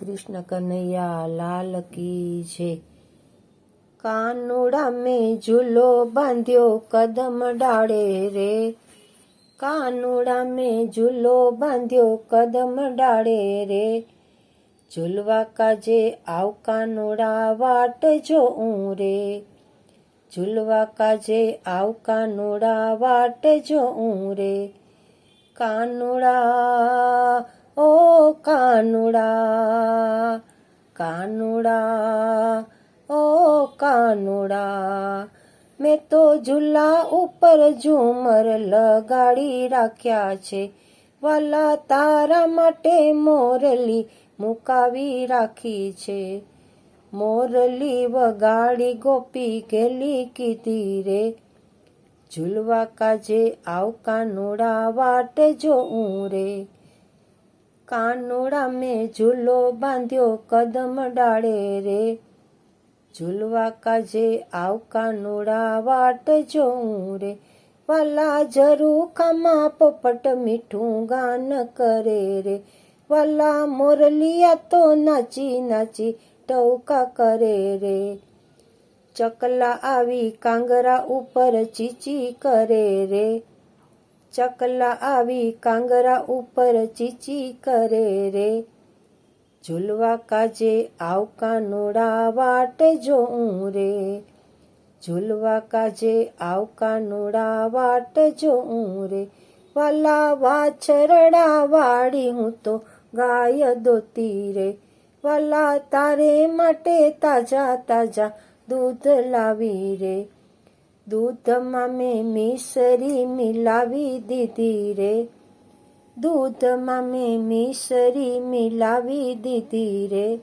કૃષ્ણ કનૈયા, લાલ કી છે કાનુડા મેં ઝૂલો બાંધ્યો, કદમ ડાળે રે. કાનુડા મેં ઝૂલો બાંધ્યો, કદમ ડાળે રે. ઝૂલવા કાજે આવ કાનુડા, વાટ જોઉં રે. ઝૂલવા કાજે આવ કાનુડા, વાટ જોઉં રે. કાનુડા ઓ કાનુડા કાનુડા, ઓ કાનુડા, મેં તો ઝૂલા ઉપર ઝુમર લગાડી રાખ્યા છે. વાલા તારા માટે મોરલી મુકાવી રાખી છે. મોરલી વગાડી ગોપી ગેલી કીધી રે. ઝૂલવા કાજે આવ કાનુડા વાટ જોઉં રે. કાનુડા મેં ઝૂલો બાંધ્યો કદમ ડાળે રે. ઝૂલવા કાજે આવ કાનોડા વાટ જોઉં રે. વાલા જરૂ ખામાં પોપટ મીઠું ગાન કરે રે. વાલા મોરલિયા તો નાચી નાચી ટૌકા કરે રે. ચકલા આવી કાંગરા ઉપર ચીચી કરે રે. ચકલા આવી કાંગરા ઉપર ચીચી કરે રે. ઝૂલવા કાજે આવકા નોડા વાટ જોઉં રે. ઝૂલવા કાજે આવકા નોડા વાટ જોઉં રે. વાલા વાછરડા વાળી હું તો ગાય દોતી રે. વાલા તારે માટે તાજા તાજા દૂધ લાવી રે. દૂધમાં મેં મિસરી મિલાવી દીધી રે. દૂધમાં મેં મિસરી મિલાવી દીધી રે.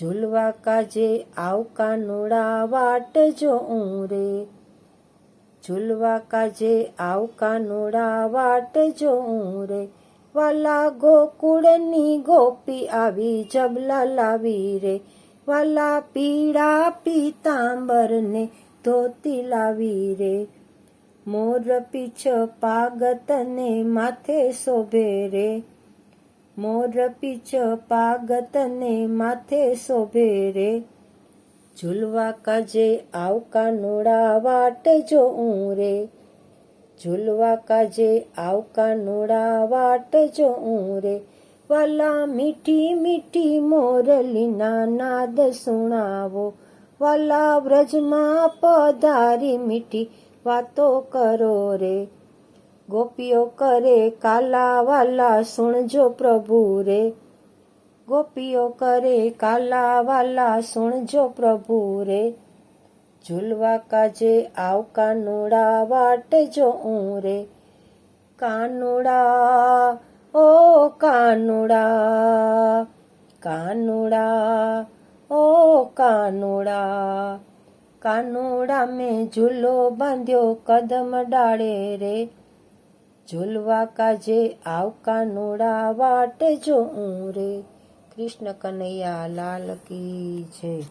ઝૂલવા કાજે આવકા નોળા વાટ જો રે. ઝૂલવા કાજે આવકા નોળા વાટ જો રે. વાલા ગોકુળની ગોપી આવી જબલા લાવી રે. વાલા પીળા પીતાંબરને ધોતી લાવી રે. મોર પીછ પાગતને માથે શોભે રે. મોર પીછ પાગતને માથે શોભે રે. ઝૂલવા કાજે આવ કાનુડા વાટ જોઉં રે. ઝૂલવા કાજે આવ કાનુડા વાટ જોઉં રે. વાલા મીઠી મીઠી મોરલીના નાદ સુણાવો. વાલા વ્રજમાં પધારી મીઠી વાતો કરો રે. ગોપીઓ કરે કાલા વાલા, સુણજો પ્રભુ રે. ગોપીઓ કરે કાલા વાલા, સુણજો પ્રભુ રે. ઝુલવા કાજે આવ કાનુડા, વાટજો જોઉં રે. કાનુડા, ઓ કાનુડા કાનુડા ઓ કાનુડા કાનુડા મેં ઝૂલો બાંધ્યો, કદમ ડાળે રે. ઝૂલવા કાજે આવ કાનુડા, વાટ જો રે. કૃષ્ણ કનૈયા લાલ કી જય.